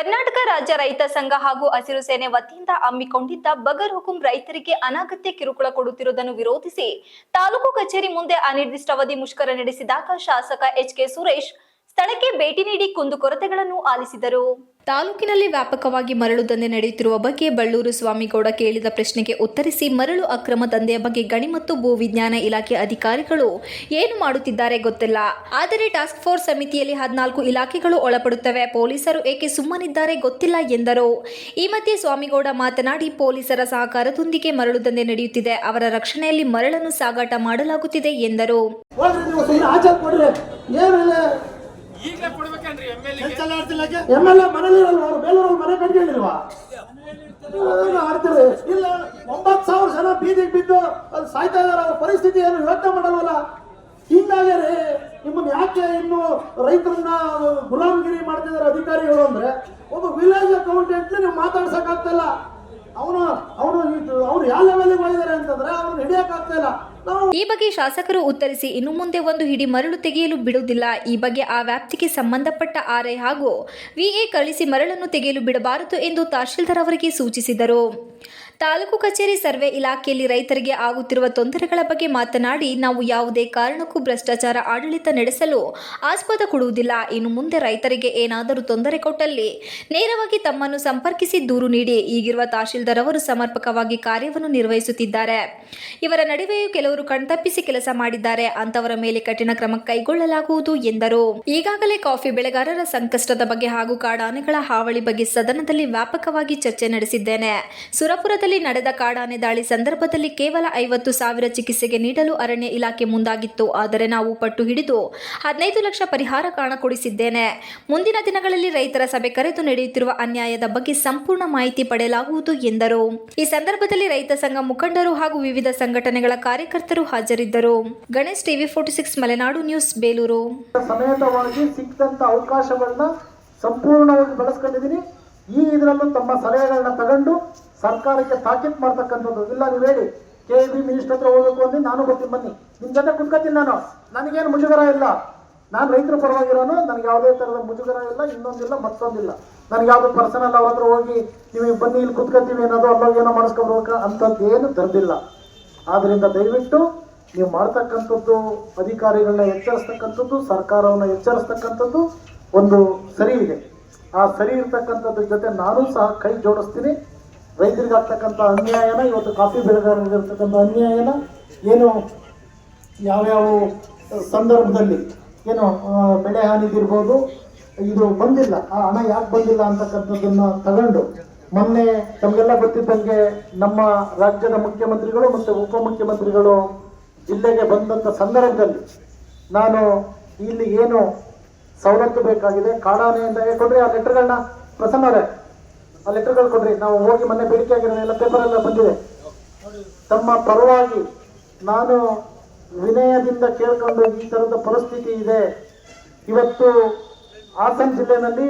ರಾಜ್ಯ ರೈತ ಸಂಘ ಹಾಗೂ ಹಸಿರು ಸೇನೆ ವತಿಯಿಂದ ಹಮ್ಮಿಕೊಂಡಿದ್ದ ಬಗರ್ ಹುಕುಂ ರೈತರಿಗೆ ಅನಾಗತ್ಯ ಕಿರುಕುಳ ಕೊಡುತ್ತಿರುವುದನ್ನು ವಿರೋಧಿಸಿ ತಾಲೂಕು ಕಚೇರಿ ಮುಂದೆ ಅನಿರ್ದಿಷ್ಟಾವಧಿ ಮುಷ್ಕರ ನಡೆಸಿದಾಗ ಶಾಸಕ ಎಚ್ ಕೆ ಸುರೇಶ್ ಸ್ಥಳಕ್ಕೆ ಭೇಟಿ ನೀಡಿ ಕುಂದುಕೊರತೆಗಳನ್ನು ಆಲಿಸಿದರು. ತಾಲೂಕಿನಲ್ಲಿ ವ್ಯಾಪಕವಾಗಿ ಮರಳು ದಂಧೆ ನಡೆಯುತ್ತಿರುವ ಬಗ್ಗೆ ಬಳ್ಳೂರು ಸ್ವಾಮಿಗೌಡ ಕೇಳಿದ ಪ್ರಶ್ನೆಗೆ ಉತ್ತರಿಸಿ ಮರಳು ಅಕ್ರಮ ದಂಧೆಯ ಬಗ್ಗೆ ಗಣಿ ಮತ್ತು ಭೂ ವಿಜ್ಞಾನ ಇಲಾಖೆ ಅಧಿಕಾರಿಗಳು ಏನು ಮಾಡುತ್ತಿದ್ದಾರೆ ಗೊತ್ತಿಲ್ಲ. ಆದರೆ ಟಾಸ್ಕ್ ಫೋರ್ಸ್ ಸಮಿತಿಯಲ್ಲಿ ಹದಿನಾಲ್ಕು ಇಲಾಖೆಗಳು ಒಳಪಡುತ್ತವೆ. ಪೊಲೀಸರು ಏಕೆ ಸುಮ್ಮನಿದ್ದಾರೆ ಗೊತ್ತಿಲ್ಲ ಎಂದರು. ಈ ಮಧ್ಯೆ ಸ್ವಾಮಿಗೌಡ ಮಾತನಾಡಿ ಪೊಲೀಸರ ಸಹಕಾರದೊಂದಿಗೆ ಮರಳು ದಂಧೆ ನಡೆಯುತ್ತಿದೆ. ಅವರ ರಕ್ಷಣೆಯಲ್ಲಿ ಮರಳನ್ನು ಸಾಗಾಟ ಮಾಡಲಾಗುತ್ತಿದೆ ಎಂದರು. M L M L A ಮನೇಲಿ ಇರಲ್ವಾ ಅವ್ರು ಬೇಲೂರಲ್ಲಿ ಮನೆ ಕಟ್ಕೊಂಡಿಲ್ವಾ ಆಡ್ತೀರಿ? ಇಲ್ಲ ಒಂಬತ್ತು ಸಾವಿರ ಜನ ಬೀದಿಗೆ ಬಿದ್ದು ಅದು ಸಾಯ್ತಾ ಇದಾರೆ ಅವ್ರ ಪರಿಸ್ಥಿತಿ ಏನು ಯೋಚನೆ ಮಾಡಲ್ವಲ್ಲ? ಹಿಂಗಾಗಿ ರೀ ನಿಮ್ಮನ್ನ ಯಾಕೆ ಇನ್ನು ರೈತರನ್ನ ಗುಲಾಮಗಿರಿ ಮಾಡ್ತಿದಾರೆ ಅಧಿಕಾರಿಗಳು ಅಂದ್ರೆ ಒಬ್ಬ ವಿಲೇಜ್ ಅಕೌಂಟೆಂಟ್ ನೀವು ಮಾತಾಡ್ಸಕ್ಕಾಗ್ತಿಲ್ಲ ಈ ಬಗ್ಗೆ ಶಾಸಕರು ಉತ್ತರಿಸಿ ಇನ್ನು ಮುಂದೆ ಒಂದು ಹಿಡಿ ಮರಳು ತೆಗೆಯಲು ಬಿಡುವುದಿಲ್ಲ. ಈ ಬಗ್ಗೆ ಆ ವ್ಯಾಪ್ತಿಗೆ ಸಂಬಂಧಪಟ್ಟ ಆರ್ಐ ಹಾಗೂ ವಿಎ ಕಳಿಸಿ ಮರಳನ್ನು ತೆಗೆಯಲು ಬಿಡಬಾರದು ಎಂದು ತಹಶೀಲ್ದಾರ್ ಅವರಿಗೆ ಸೂಚಿಸಿದರು. ತಾಲೂಕು ಕಚೇರಿ ಸರ್ವೆ ಇಲಾಖೆಯಲ್ಲಿ ರೈತರಿಗೆ ಆಗುತ್ತಿರುವ ತೊಂದರೆಗಳ ಬಗ್ಗೆ ಮಾತನಾಡಿ, ನಾವು ಯಾವುದೇ ಕಾರಣಕ್ಕೂ ಭ್ರಷ್ಟಾಚಾರ ಆಡಳಿತ ನಡೆಸಲು ಆಸ್ಪದ ಕೊಡುವುದಿಲ್ಲ. ಇನ್ನು ಮುಂದೆ ರೈತರಿಗೆ ಏನಾದರೂ ತೊಂದರೆ ಕೊಟ್ಟಲ್ಲಿ ನೇರವಾಗಿ ತಮ್ಮನ್ನು ಸಂಪರ್ಕಿಸಿ ದೂರು ನೀಡಿ, ಈಗಿರುವ ತಹಶೀಲ್ದಾರ್ ಅವರು ಸಮರ್ಪಕವಾಗಿ ಕಾರ್ಯವನ್ನು ನಿರ್ವಹಿಸುತ್ತಿದ್ದಾರೆ. ಇವರ ನಡುವೆಯೂ ಕೆಲವರು ಕಣ್ತಪ್ಪಿಸಿ ಕೆಲಸ ಮಾಡಿದ್ದಾರೆ ಅಂತವರ ಮೇಲೆ ಕಠಿಣ ಕ್ರಮ ಕೈಗೊಳ್ಳಲಾಗುವುದು ಎಂದರು. ಈಗಾಗಲೇ ಕಾಫಿ ಬೆಳೆಗಾರರ ಸಂಕಷ್ಟದ ಬಗ್ಗೆ ಹಾಗೂ ಕಾಡಾನೆಗಳ ಹಾವಳಿ ಬಗ್ಗೆ ಸದನದಲ್ಲಿ ವ್ಯಾಪಕವಾಗಿ ಚರ್ಚೆ ನಡೆಸಿದ್ದೇನೆ. ಸುರಪುರದಲ್ಲಿ ನಡೆದ ಕಾಡಾನೆ ದಾಳಿ ಸಂದರ್ಭದಲ್ಲಿ ಕೇವಲ ಐವತ್ತು ಸಾವಿರ ಚಿಕಿತ್ಸೆಗೆ ನೀಡಲು ಅರಣ್ಯ ಇಲಾಖೆ ಮುಂದಾಗಿತ್ತು. ಆದರೆ ನಾವು ಪಟ್ಟು ಹಿಡಿದು ಹದಿನೈದು ಲಕ್ಷ ಪರಿಹಾರ ಕಾಣ ಕೊಡಿಸಿದ್ದೇನೆ ಮುಂದಿನ ದಿನಗಳಲ್ಲಿ ರೈತರ ಸಭೆ ಕರೆದು ನಡೆಯುತ್ತಿರುವ ಅನ್ಯಾಯದ ಬಗ್ಗೆ ಸಂಪೂರ್ಣ ಮಾಹಿತಿ ಪಡೆಯಲಾಗುವುದು ಎಂದರು. ಈ ಸಂದರ್ಭದಲ್ಲಿ ರೈತ ಸಂಘ ಮುಖಂಡರು ಹಾಗೂ ವಿವಿಧ ಸಂಘಟನೆಗಳ ಕಾರ್ಯಕರ್ತರು ಹಾಜರಿದ್ದರು. Ganesh TV forty six, Malenadu news, Belur. ಸಮೇತವಾಗಿ ಸಿಕ್ಕಂತ ಅವಕಾಶಗಳನ್ನ ಸಂಪೂರ್ಣವಾಗಿ ಬಳಸ್ಕೊಂಡಿದ್ದೀನಿ. ಈ ಇದರಲ್ಲೂ ತಮ್ಮ ಸಲಹೆಗಳನ್ನ ತಗೊಂಡು ಸರ್ಕಾರಕ್ಕೆ ತಾಕೀತ್ ಮಾಡ್ತಕ್ಕಂಥದ್ದು. ಇಲ್ಲ, ನೀವು ಹೇಳಿ. ಕೆ ಬಿ ಮಿನಿಸ್ಟರ್ ಹತ್ರ ಹೋಗ್ಬೇಕು ಅಂದ್ರೆ ನಾನು ಬರ್ತೀನಿ, ಬನ್ನಿ. ನಿಮ್ಮ ಜೊತೆ ಕುತ್ಕೋತೀನಿ ನಾನು. ನನಗೇನು ಮುಜುಗರ ಇಲ್ಲ. ನಾನು ರೈತರ ಪರವಾಗಿರೋನು, ನನಗೆ ಯಾವುದೇ ಥರದ ಮುಜುಗರ ಇಲ್ಲ, ಇನ್ನೊಂದಿಲ್ಲ, ಮತ್ತೊಂದಿಲ್ಲ. ನನಗೆ ಯಾವುದು ಪರ್ಸನಲ್ ಅವ್ರ ಹತ್ರ ಹೋಗಿ ನೀವು ಬನ್ನಿ, ಇಲ್ಲಿ ಕುತ್ಕೋತೀವಿ ಅನ್ನೋದು ಅಲ್ಲೋಗಿ ಏನೋ ಮಾಡಿಸ್ಕೊಡ್ಬೇಕು ಅಂಥದ್ದು ಏನು ತರದಿಲ್ಲ ಆದ್ರಿಂದ ದಯವಿಟ್ಟು ನೀವು ಮಾಡ್ತಕ್ಕಂಥದ್ದು ಅಧಿಕಾರಿಗಳನ್ನ ಎಚ್ಚರಿಸ್ತಕ್ಕಂಥದ್ದು, ಸರ್ಕಾರವನ್ನು ಎಚ್ಚರಿಸ್ತಕ್ಕಂಥದ್ದು ಒಂದು ಸರಿ ಇದೆ. ಆ ಸರಿ ಇರ್ತಕ್ಕಂಥದ್ರ ಜೊತೆ ನಾನು ಸಹ ಕೈ ಜೋಡಿಸ್ತೀನಿ. ರೈತರಿಗೆ ಆಗ್ತಕ್ಕಂಥ ಅನ್ಯಾಯನ, ಇವತ್ತು ಕಾಫಿ ಬೆಳೆಗಾರರಿಗೆ ಇರ್ತಕ್ಕಂಥ ಅನ್ಯಾಯನ ಏನು ಯಾವ್ಯಾವ ಸಂದರ್ಭದಲ್ಲಿ ಏನು ಬೆಳೆ ಹಾನಿಗಿರ್ಬೋದು ಇದು ಬಂದಿಲ್ಲ. ಆ ಹಣ ಯಾಕೆ ಬಂದಿಲ್ಲ ಅಂತಕ್ಕಂಥದ್ದನ್ನ ತಗೊಂಡು ಮೊನ್ನೆ ತಮಗೆಲ್ಲ ಗೊತ್ತಿದ್ದಂಗೆ ನಮ್ಮ ರಾಜ್ಯದ ಮುಖ್ಯಮಂತ್ರಿಗಳು ಮತ್ತು ಉಪಮುಖ್ಯಮಂತ್ರಿಗಳು ಜಿಲ್ಲೆಗೆ ಬಂದಂಥ ಸಂದರ್ಭದಲ್ಲಿ ನಾನು ಇಲ್ಲಿ ಏನು ಸವಲತ್ತು ಬೇಕಾಗಿದೆ ಕಾಡಾನೆಯಿಂದ ಏ, ಕೊಡ್ರಿ ಆ ಲೆಟರ್ಗಳನ್ನ ಪ್ರಸನ್ನ ಅವರೇ ಆ ಲೆಟರ್ಗಳು ಕೊಡ್ರಿ. ನಾವು ಹೋಗಿ ಮೊನ್ನೆ ಬೇಡಿಕೆ ಎಲ್ಲ ಪೇಪರ್ ಎಲ್ಲ ಬಂದಿದೆ. ತಮ್ಮ ಪರವಾಗಿ ನಾನು ವಿನಯದಿಂದ ಕೇಳ್ಕೊಂಡು ಈ ತರದ ಪರಿಸ್ಥಿತಿ ಇದೆ. ಇವತ್ತು ಹಾಸನ ಜಿಲ್ಲೆನಲ್ಲಿ